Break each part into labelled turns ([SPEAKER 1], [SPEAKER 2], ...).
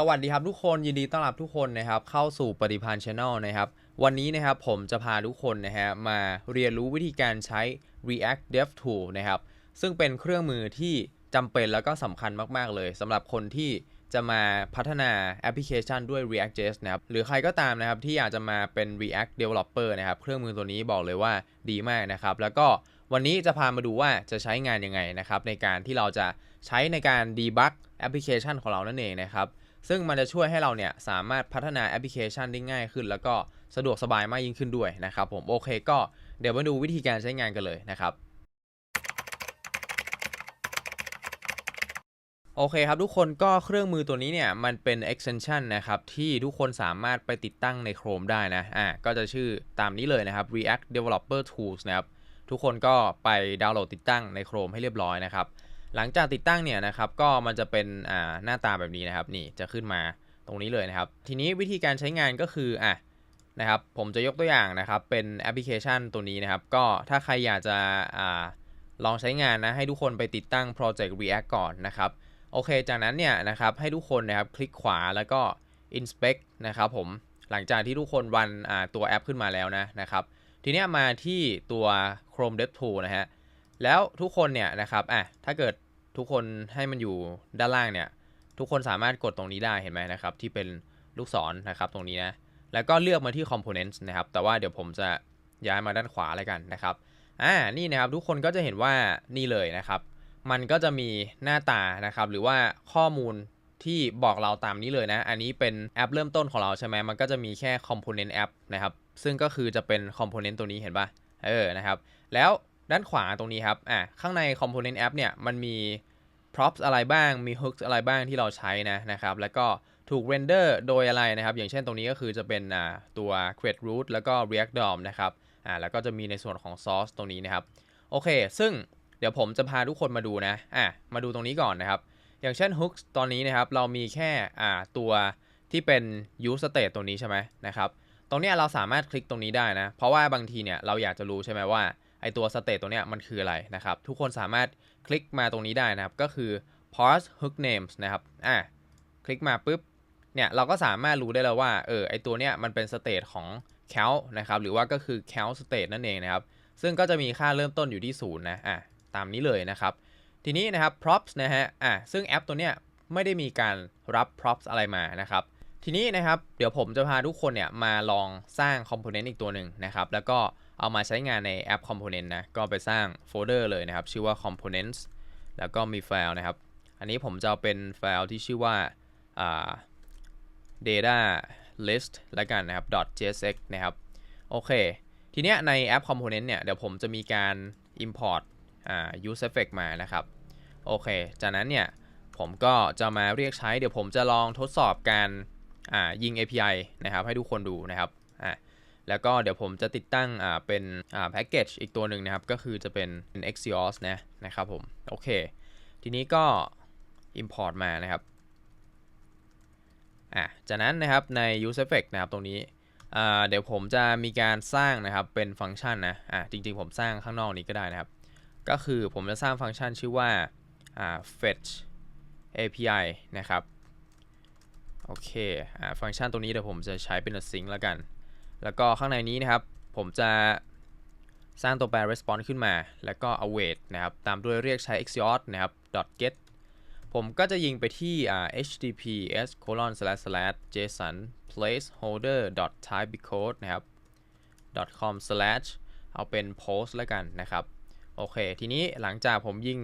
[SPEAKER 1] สวัสดีครับทุกคนยินดีต้อนรับทุกคนนะครับเข้าสู่ปฏิพันธ์ช n นะครับวันนี้นะครับผมจะพาทุกคนนะฮะมาเรียนรู้วิธีการใช้ React Dev Tool นะครับซึ่งเป็นเครื่องมือที่จำเป็นแล้วก็สำคัญมากๆเลยสำหรับคนที่จะมาพัฒนาแอปพลิเคชันด้วย React.js นะครับหรือใครก็ตามนะครับที่อยากจะมาเป็น React Developer นะครับเครื่องมือตัวนี้บอกเลยว่าดีมากนะครับแล้วก็วันนี้จะพามาดูว่าจะใช้งานยังไงนะครับในการที่เราจะใช้ในการ debug แอปพลิเคชันของเรานั่นเองนะครับ ซึ่งมันจะช่วยให้เราเนี่ยสามารถพัฒนาแอปพลิเคชันได้ง่ายขึ้น แล้วก็สะดวกสบายมากยิ่งขึ้นด้วยนะครับผมโอเคก็เดี๋ยวมาดูวิธีการใช้งานกันเลยนะครับโอเคครับ ทุกคนก็เครื่องมือตัวนี้เนี่ยมันเป็น extension นะครับที่ทุกคนสามารถไปติดตั้งใน Chrome ได้นะอ่าก็จะชื่อตามนี้เลยนะครับ React Developer Tools นะครับทุกคนก็ไปดาวน์โหลดติดตั้งใน Chrome ให้เรียบร้อยนะครับ หลังจากติดตั้งเนี่ยนะครับก็มันจะเป็นอ่าหน้าตาแบบนี้นะครับนี่จะขึ้นมาตรงนี้เลยนะครับ ทีนี้วิธีการใช้งานก็คืออะนะครับผมจะยกตัวอย่างนะครับเป็นแอปพลิเคชันตัวนี้นะครับ ก็ถ้าใครอยากจะอ่าลองใช้งานนะให้ทุกคนไปติดตั้งโปรเจกต์ React ก่อนนะครับโอเค จากนั้นเนี่ยนะครับให้ทุกคนนะครับคลิกขวาแล้วก็ inspect นะครับผมหลังจากที่ทุกคนรันตัวแอปขึ้นมาแล้วนะนะครับ ทีนี้มาที่ตัว Chrome DevTools นะฮะ แล้วทุกคนเนี่ยนะครับอะถ้าเกิดทุกคนให้มันอยู่ด้านล่างเนี่ย ทุกคนสามารถกดตรงนี้ได้เห็นไหมนะครับ ที่เป็นลูกศรนะครับตรงนี้นะ แล้วก็เลือกมาที่ Components นะครับ แต่ว่าเดี๋ยวผมจะย้ายมาด้านขวาแล้วกันนะครับอ่านี่นะครับทุกคนก็จะเห็นว่านี่เลยนะครับ มันก็จะมีหน้าตานะครับ หรือว่าข้อมูลที่บอกเราตามนี้เลยนะ อันนี้เป็นแอปเริ่มต้นของเราใช่ไหมมันก็จะมีแค่ Component App นะครับ ซึ่งก็คือจะเป็น Component ตัวนี้เห็นปะเออนะครับ แล้ว ด้านขวาตรงนี้ครับอะข้างใน Component App เนี่ยมันมี props อะไรบ้าง มี hooks อะไรบ้างที่เราใช้นะนะครับ แล้วก็ถูก render โดยอะไรนะครับ อย่างเช่นตรงนี้ก็คือจะเป็นอ่าตัว create root แล้วก็ react DOM นะครับอ่าแล้วก็จะมีในส่วนของ source ตรงนี้นะครับ โอเค ซึ่งเดี๋ยวผมจะพาทุกคนมาดูนะอะมาดูตรงนี้ก่อนนะครับ อย่างเช่น hooks ตอนนี้นะครับ เรามีแค่อ่าตัวที่เป็น use state ตัวนี้ใช่ไหมนะครับ ตรงนี้เราสามารถคลิกตรงนี้ได้นะ เพราะว่าบางทีเนี่ยเราอยากจะรู้ใช่ไหมว่า ไอตัว state ตัวเนี้ยมันคืออะไรนะครับ ทุกคนสามารถคลิกมาตรงนี้ได้นะครับ ก็คือ parse hook names นะครับอะคลิกมาปุ๊บเนี่ยเราก็สามารถรู้ได้แล้วว่าเออไอตัวเนี้ยมันเป็น state ของ count นะครับหรือว่าก็คือ count state นั่นเองนะครับ ซึ่งก็จะมีค่าเริ่มต้นอยู่ที่ศูนย์นะอะตามนี้เลยนะครับ ทีนี้นะครับ props นะฮะอะซึ่งแอปตัวเนี้ยไม่ได้มีการรับ props อะไรมานะครับทีนี้นะครับ เดี๋ยวผมจะพาทุกคนเนี่ยมาลองสร้าง component อีกตัวหนึ่งนะครับ แล้วก็ เอามาใช้งานในแอป component นะ ก็ไปสร้างโฟลเดอร์เลยนะครับ ชื่อว่า components แล้วก็มีไฟล์นะครับ อันนี้ผมจะเอาเป็นไฟล์ที่ชื่อว่าา data list แล้วกันนะครับ .jsx นะครับ โอเค ทีเนี้ยในแอป component เนี่ย เดี๋ยวผมจะมีการ import า use effect มานะครับ โอเค จากนั้นเนี่ย ผมก็จะมาเรียกใช้ เดี๋ยวผมจะลองทดสอบการายิง API นะครับ ให้ทุกคนดูนะครับ อ่า แล้วก็เดี๋ยวผมจะติดตั้งอ่าเป็นอ่าแพ็กเกจอีกตัวหนึ่งนะครับ ก็คือจะเป็น Axios นะนะครับผม โอเค ทีนี้ก็ import มานะครับอะจากนั้นนะครับใน use effect นะครับตรงนี้อ่าเดี๋ยวผมจะมีการสร้างนะครับเป็นฟังก์ชันนะอะจริงๆ ผมสร้างข้างนอกนี้ก็ได้นะครับ ก็คือผมจะสร้างฟังก์ชันชื่อว่าอ่า fetch API นะครับ โอเคอ่าฟังก์ชันตรงนี้เดี๋ยวผมจะใช้เป็น sync แล้วกัน แล้วก็ข้างในนี้นะครับ ผมจะสร้างตัวแปร response ขึ้นมา แล้วก็ await นะครับ ตามด้วยเรียกใช้ axios นะครับ .get ผมก็จะยิงไปที่ https colon slash slash json placeholder type code นะครับ com slash เอาเป็น post แล้วกันนะครับ โอเค ทีนี้หลังจากผมยิง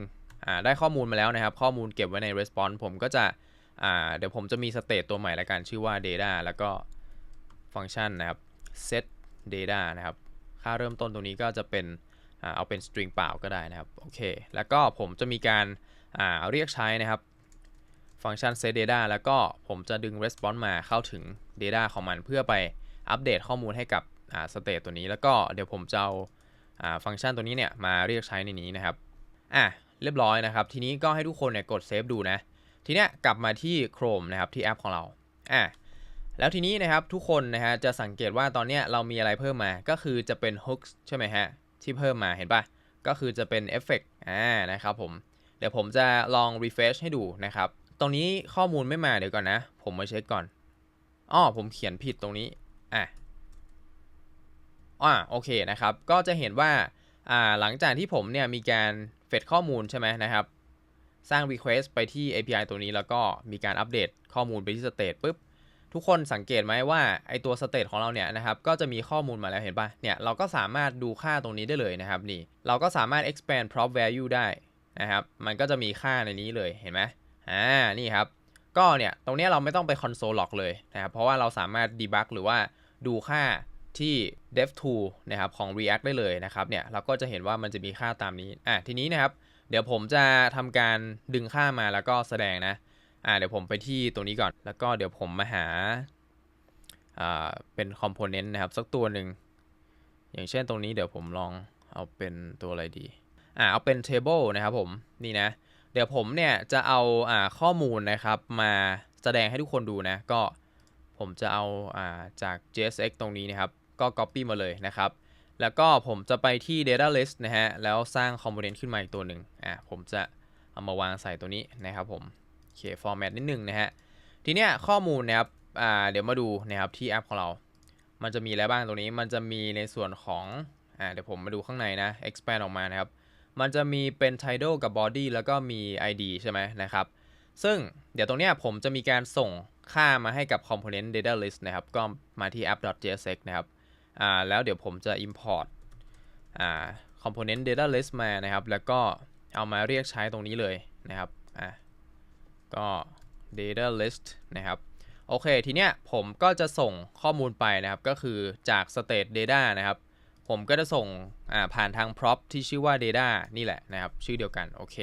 [SPEAKER 1] ได้ข้อมูลมาแล้วนะครับ ข้อมูลเก็บไว้ใน response ผมก็จะเดี๋ยวผมจะมี state ตัวใหม่แล้วกัน ชื่อว่า data แล้วก็ฟังก์ชันนะครับ set data นะครับ ค่าเริ่มต้นตรงนี้ก็จะเป็นอเอาเป็น string เปล่าก็ได้นะครับ โอเค แล้วก็ผมจะมีการาเรียกใช้นะครับ ฟังก์ชัน set data แล้วก็ผมจะดึง response มาเข้าถึง data ของมันเพื่อไปอัปเดตข้อมูลให้กับ state ตัวนี้ แล้วก็เดี๋ยวผมจะเอาอาฟังก์ชันตัวนี้เนี่ยมาเรียกใช้ในนี้นะครับ อะ เรียบร้อยนะครับ ทีนี้ก็ให้ทุกคนเนี่ยกดเซฟดูนะ ทีเนี้ยกลับมาที่ Chrome นะครับที่แอปของเรา อะ แล้วทีนี้นะครับทุกคนนะฮะจะสังเกตว่าตอนนี้เรามีอะไรเพิ่มมาก็คือจะเป็น hooks ใช่ไหมฮะที่เพิ่มมาเห็นปะก็คือจะเป็นเอฟเฟกต์อ่านะครับผมเดี๋ยวผมจะลอง refresh ให้ดูนะครับตรงนี้ข้อมูลไม่มาเดี๋ยวก่อนนะ ผมมาเช็คก่อนอ้อผมเขียนผิดตรงนี้อะอ่าโอเคนะครับก็จะเห็นว่าอ่าหลังจากที่ผมเนี่ยมีการเฟดข้อมูลใช่ไหมนะครับสร้าง request ไปที่ API ตัวนี้แล้วก็มีการอัปเดตข้อมูลไปที่ state ปุ๊บ ทุกคนสังเกตไหมว่าไอตัว state ของเราเนี่ยนะครับก็จะมีข้อมูลมาแล้วเห็นปะเนี่ยเราก็สามารถดูค่าตรงนี้ได้เลยนะครับนี่เราก็สามารถ expand prop value ได้นะครับมันก็จะมีค่าในนี้เลยเห็นไหมอ่านี่ครับก็เนี่ยตรงนี้เราไม่ต้องไป console log เลยนะครับเพราะว่าเราสามารถ debug หรือว่าดูค่าที่ dev tool นะครับของ react ได้เลยนะครับเนี่ยเราก็จะเห็นว่ามันจะมีค่าตามนี้อะทีนี้นะครับเดี๋ยวผมจะทำการดึงค่ามาแล้วก็แสดงนะ อ่าเดี๋ยวผมไปที่ตรงนี้ก่อน แล้วก็เดี๋ยวผมมาหาอ่าเป็นคอมโพเนนต์นะครับ สักตัวหนึ่ง อย่างเช่นตรงนี้เดี๋ยวผมลองเอาเป็นตัวอะไรดีอ่าเอาเป็น table นะครับผมนี่นะ เดี๋ยวผมเนี่ยจะเอาอ่าข้อมูลนะครับมาแสดงให้ทุกคนดูนะ ก็ผมจะเอาอ่าจาก JSX ตรงนี้นะครับ ก็ copy มาเลยนะครับ แล้วก็ผมจะไปที่ data list นะฮะ แล้วสร้าง component ขึ้นมาอีกตัวหนึ่งอะผมจะเอามาวางใส่ตัวนี้นะครับผม อเค format นิดนึงนะฮะ ทีเนี้ยข้อมูลนะครับอ่าเดี๋ยวมาดูนะครับที่แอปของเรา มันจะมีอะไรบ้างตรงนี้ มันจะมีในส่วนของอ่าเดี๋ยวผมมาดูข้างในนะ expand ออกมานะครับ มันจะมีเป็น title กับ body แล้วก็มี id ใช่ไหมนะครับ ซึ่งเดี๋ยวตรงเนี้ยผมจะมีการส่งค่ามาให้กับ component data list นะครับ ก็มาที่ app.jsx นะครับอ่าแล้วเดี๋ยวผมจะ import อ่า component data list มานะครับ แล้วก็เอามาเรียกใช้ตรงนี้เลยนะครับอ่า ก็ data list นะครับ โอเค ทีเนี้ยผมก็จะส่งข้อมูลไปนะครับ ก็คือจาก state data นะครับ ผมก็จะส่งผ่านทาง prop ที่ชื่อว่า data นี่แหละนะครับ ชื่อเดียวกัน โอเค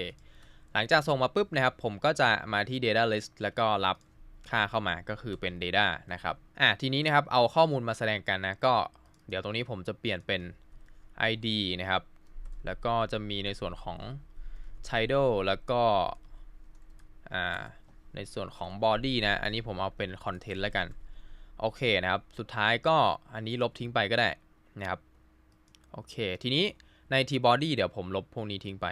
[SPEAKER 1] หลังจากส่งมาปุ๊บนะครับ ผมก็จะมาที่ data list แล้วก็รับค่าเข้ามาก็คือเป็น data นะครับ อะทีนี้นะครับ เอาข้อมูลมาแสดงกันนะ ก็เดี๋ยวตรงนี้ผมจะเปลี่ยนเป็น id นะครับ แล้วก็จะมีในส่วนของ title แล้วก็ อ่าในส่วนของ body นะ อันนี้ผมเอาเป็น content แล้วกัน โอเคนะครับ สุดท้ายก็อันนี้ลบทิ้งไปก็ได้นะครับ โอเค ทีนี้ใน t body เดี๋ยวผมลบพวกนี้ทิ้งไป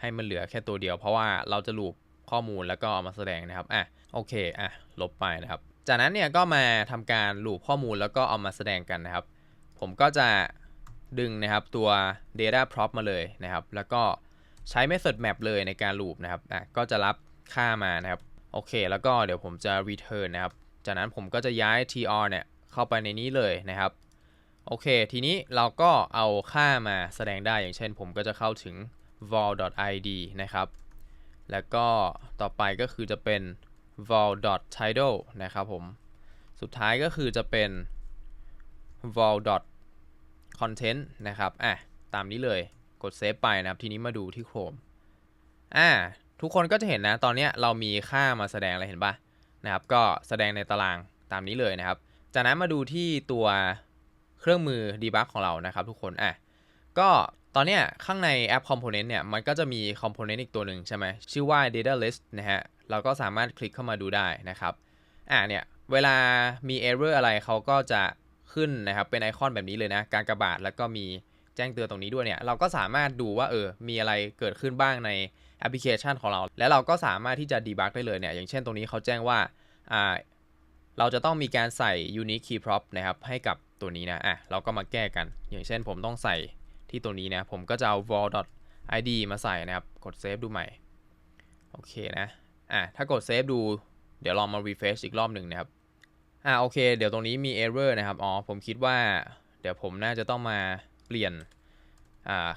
[SPEAKER 1] ให้มันเหลือแค่ตัวเดียว เพราะว่าเราจะลูปข้อมูลแล้วก็เอามาแสดงนะครับ อะ โอเค อะ ลบไปนะครับ จากนั้นเนี่ยก็มาทำการลูปข้อมูลแล้วก็เอามาแสดงกันนะครับ ผมก็จะดึงนะครับตัว data prop มาเลยนะครับ แล้วก็ ใช้ method map เลยในการลูปนะครับอะก็จะรับค่ามานะครับ โอเค แล้วก็เดี๋ยวผมจะ return นะครับ จากนั้นผมก็จะย้าย tr เนี่ยเข้าไปในนี้เลยนะครับ โอเค ทีนี้เราก็เอาค่ามาแสดงได้อย่างเช่น ผมก็จะเข้าถึง vol.id นะครับ แล้วก็ต่อไปก็คือจะเป็น vol.title นะครับผม สุดท้ายก็คือจะเป็น vol.content นะครับ อะ ตามนี้เลย กดเซฟไปนะครับ ทีนี้มาดูที่ Chrome อ่าทุกคนก็จะเห็นนะ ตอนนี้เรามีค่ามาแสดงอะไรเห็นปะนะครับ ก็แสดงในตารางตามนี้เลยนะครับ จากนั้นมาดูที่ตัวเครื่องมือ debug ของเรานะครับทุกคนอะก็ตอนเนี้ยข้างในแอป component เนี่ย มันก็จะมี component อีกตัวหนึ่งใช่ไหมชื่อว่า data list นะฮะ เราก็สามารถคลิกเข้ามาดูได้นะครับ อะเนี่ย เวลามี error อะไรเขาก็จะขึ้นนะครับ เป็นไอคอนแบบนี้เลยนะ การกระบาดแล้วก็มี แจ้งเตือนตรงนี้ด้วยเนี่ย เราก็สามารถดูว่าเออ มีอะไรเกิดขึ้นบ้างในแอปพลิเคชันของเรา แล้วเราก็สามารถที่จะ debug ได้เลยเนี่ย อย่างเช่นตรงนี้เขาแจ้งว่าอ่าเราจะต้องมีการใส่ unique key prop นะครับ ให้กับตัวนี้นะ อะ เราก็มาแก้กัน อย่างเช่นผมต้องใส่ที่ตัวนี้นะ ผมก็จะเอา vol.id มาใส่นะครับ กดเซฟดูใหม่ โอเคนะ อะ ถ้ากดเซฟดู เดี๋ยวลองมา refresh อีกรอบหนึ่งนะครับ อ่าโอเค เดี๋ยวตรงนี้มี error นะครับ อ๋อ ผมคิดว่า เดี๋ยวผมน่าจะต้องมา เปลี่ยน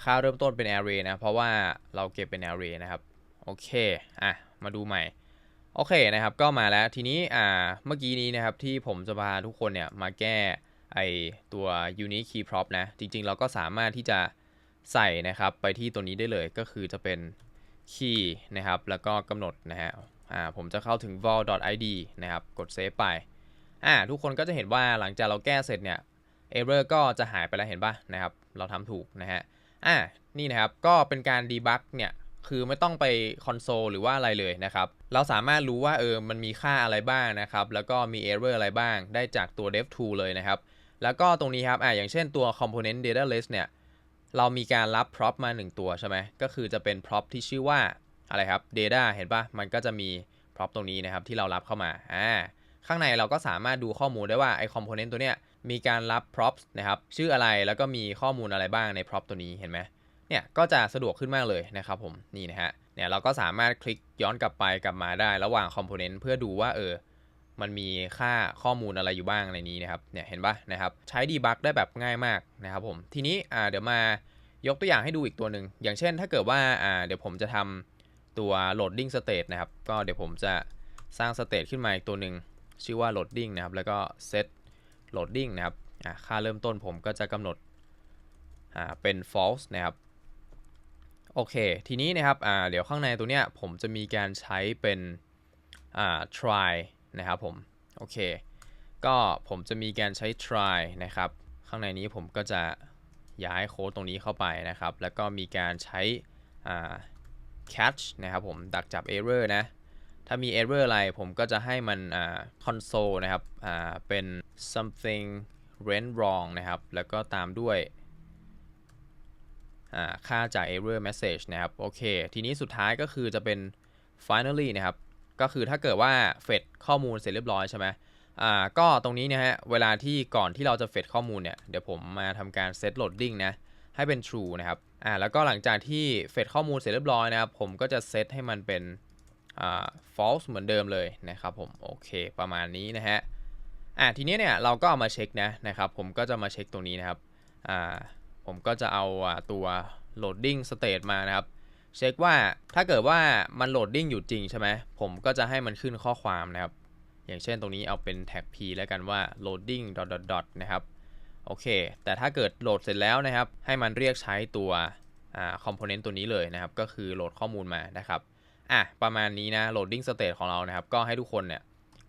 [SPEAKER 1] ค่าเริ่มต้นเป็น array นะ เพราะว่าเราเก็บเป็น array นะครับ โอเค อะ มาดูใหม่ โอเคนะครับ ก็มาแล้ว ทีนี้ อ่า เมื่อกี้นี้นะครับ ที่ผมจะพาทุกคนเนี่ย มาแก้ไอตัว unique key prop นะ จริง ๆ เราก็สามารถที่จะใส่นะครับ ไปที่ตัวนี้ได้เลย ก็คือจะเป็น key นะครับ แล้วก็กำหนดนะฮะ อ่า ผมจะเข้าถึง vol.id นะครับ กดเซฟไป อ่า ทุกคนก็จะเห็นว่าหลังจากเราแก้เสร็จเนี่ย error ก็จะหายไปแล้วเห็นปะนะครับ เราทำถูกนะฮะ อ่านี่นะครับ ก็เป็นการ debug เนี่ย คือไม่ต้องไปคอนโซลหรือว่าอะไรเลยนะครับ เราสามารถรู้ว่าเออ มันมีค่าอะไรบ้างนะครับ แล้วก็มี error อะไรบ้าง ได้จากตัว dev tool เลยนะครับ แล้วก็ตรงนี้ครับ อ่าอย่างเช่นตัว component data list เนี่ย เรามีการรับ prop มา 1 ตัวใช่ไหม ก็คือจะเป็น prop ที่ชื่อว่าอะไรครับ data เห็นปะมันก็จะมี prop ตรงนี้นะครับที่เรารับเข้ามา อ่า ข้างในเราก็สามารถดูข้อมูลได้ว่าไอ้ component ตัวเนี้ย มีการรับ props นะครับชื่ออะไรแล้วก็มีข้อมูลอะไรบ้างใน prop ตัวนี้เห็นไหมเนี่ยก็จะสะดวกขึ้นมากเลยนะครับผมนี่นะฮะเนี่ยเราก็สามารถคลิกย้อนกลับไปกลับมาได้ระหว่าง component เพื่อดูว่าเออมันมีค่าข้อมูลอะไรอยู่บ้างในนี้นะครับเนี่ยเห็นปะนะครับใช้ดีบักได้แบบง่ายมากนะครับผมทีนี้อ่าเดี๋ยวมายกตัวอย่างให้ดูอีกตัวหนึ่งอย่างเช่นถ้าเกิดว่าอ่าเดี๋ยวผมจะทำตัว loading state นะครับ ก็เดี๋ยวผมจะสร้าง state ขึ้นมาอีกตัวหนึ่งชื่อว่า loading นะครับ แล้วก็ set loading นะครับค่าเริ่มต้นผมก็จะกำหนดเป็น false นะครับ โอเค ทีนี้นะครับเดี๋ยวข้างในตัวเนี้ยผมจะมีการใช้เป็น try นะครับผม โอเค ก็ผมจะมีการใช้ try นะครับ ข้างในนี้ผมก็จะย้ายโค้ดตรงนี้เข้าไปนะครับ แล้วก็มีการใช้ catch นะครับผม ดักจับ error นะ ถ้ามี error อะไรผมก็จะให้มัน console นะครับเป็น something went wrong นะครับ แล้วก็ตามด้วยค่าจาก error message นะครับ โอเค ทีนี้สุดท้ายก็คือจะเป็น finally นะครับ ก็คือถ้าเกิดว่าเฟดข้อมูลเสร็จเรียบร้อยใช่ไหมอ่า ก็ตรงนี้นะฮะ เวลาที่ก่อนที่เราจะเฟดข้อมูลเนี่ย เดี๋ยวผมมาทำการ set loading นะ ให้เป็น true นะครับ อ่า แล้วก็หลังจากที่เฟดข้อมูลเสร็จเรียบร้อยนะครับ ผมก็จะ set ให้มันเป็น อ่า false เหมือนเดิมเลยนะครับผม โอเค ประมาณนี้นะฮะ อ่าทีนี้เนี่ยเราก็เอามาเช็คนะนะครับผมก็จะมาเช็คตรงนี้นะครับอ่าผมก็จะเอาตัว loading state มานะครับเช็คว่าถ้าเกิดว่ามันโหลดดิ้งอยู่จริงใช่ไหมผมก็จะให้มันขึ้นข้อความนะครับ อย่างเช่นตรงนี้เอาเป็นแท็ก p แล้วกันว่า loading dot dot dot นะครับโอเค แต่ถ้าเกิดโหลดเสร็จแล้วนะครับ ให้มันเรียกใช้ตัวอ่า component ตัวนี้เลยนะครับ ก็คือโหลดข้อมูลมานะครับอะประมาณนี้นะ loading state ของเรานะครับ ก็ให้ทุกคนเนี่ย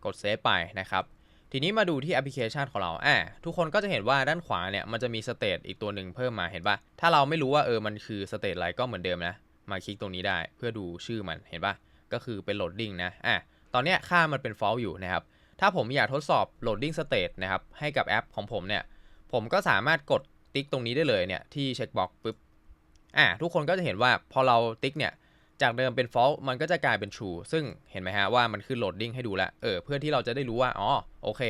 [SPEAKER 1] กดเซฟไปนะครับ ทีนี้มาดูที่แอปพลิเคชันของเราอะทุกคนก็จะเห็นว่าด้านขวาเนี่ยมันจะมีสเตตอีกตัวหนึ่งเพิ่มมาเห็นปะถ้าเราไม่รู้ว่าเออมันคือสเตตอะไรก็เหมือนเดิมนะ มาคลิกตรงนี้ได้เพื่อดูชื่อมันเห็นปะก็คือเป็น loading นะอะตอนเนี้ยค่ามันเป็น false อยู่นะครับ ถ้าผมอยากทดสอบ loading state นะครับให้กับแอปของผมเนี่ย ผมก็สามารถกดติ๊กตรงนี้ได้เลยเนี่ยที่เช็คบ็อกปุ๊บอะทุกคนก็จะเห็นว่าพอเราติ๊กเนี่ย จากเดิมเป็น false มันก็จะกลายเป็น true ซึ่งเห็นไหมฮะว่ามันขึ้น loading ให้ดูแล้วเออเพื่อที่เราจะได้รู้ว่าอ๋อโอเค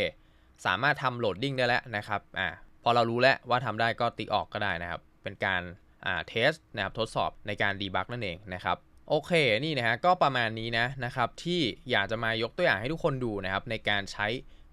[SPEAKER 1] สามารถทำ loading ได้แล้วนะครับอ่าพอเรารู้แล้วว่าทำได้ก็ติ๊กออกก็ได้นะครับ เป็นการอ่าเทสนะครับทดสอบในการดีบักนั่นเองนะครับโอเคนี่นะฮะก็ประมาณนี้นะนะครับที่อยากจะมายกตัวอย่างให้ทุกคนดูนะครับในการใช้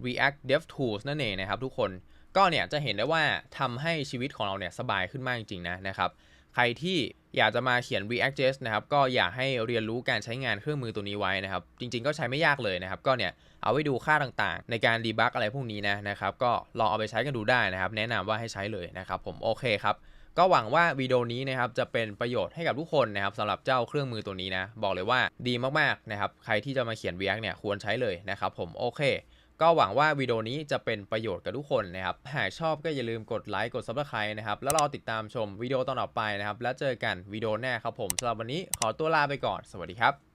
[SPEAKER 1] React DevTools นั่นเองนะครับทุกคนก็เนี่ยจะเห็นได้ว่าทำให้ชีวิตของเราเนี่ยสบายขึ้นมากจริงๆนะนะครับใครที่ อยากจะมาเขียน React.js นะครับก็อยากให้เรียนรู้การใช้งานเครื่องมือตัวนี้ไว้นะครับ จริงๆก็ใช้ไม่ยากเลยนะครับ ก็เนี่ยเอาไว้ดูค่าต่างๆ ในการดีบักอะไรพวกนี้นะนะครับ ก็ลองเอาไปใช้กันดูได้นะครับ แนะนำว่าให้ใช้เลยนะครับ ผมโอเคครับ ก็หวังว่าวิดีโอนี้นะครับจะเป็นประโยชน์ให้กับทุกคนนะครับสำหรับเจ้าเครื่องมือตัวนี้นะ บอกเลยว่าดีมากๆนะครับ ใครที่จะมาเขียน React เนี่ยควรใช้เลยนะครับ ผมโอเค ก็หวังว่าวิดีโอนี้จะเป็นประโยชน์กับทุกคนนะครับ หากชอบก็อย่าลืมกดไลค์กดซับสไคร b e นะครับ แล้วรอติดตามชมวิดีโอตอนต่อไปนะครับ แล้วเจอกันวิดีโอหน้าครับผมสำหรับวันนี้ขอตัวลาไปก่อน สวัสดีครับ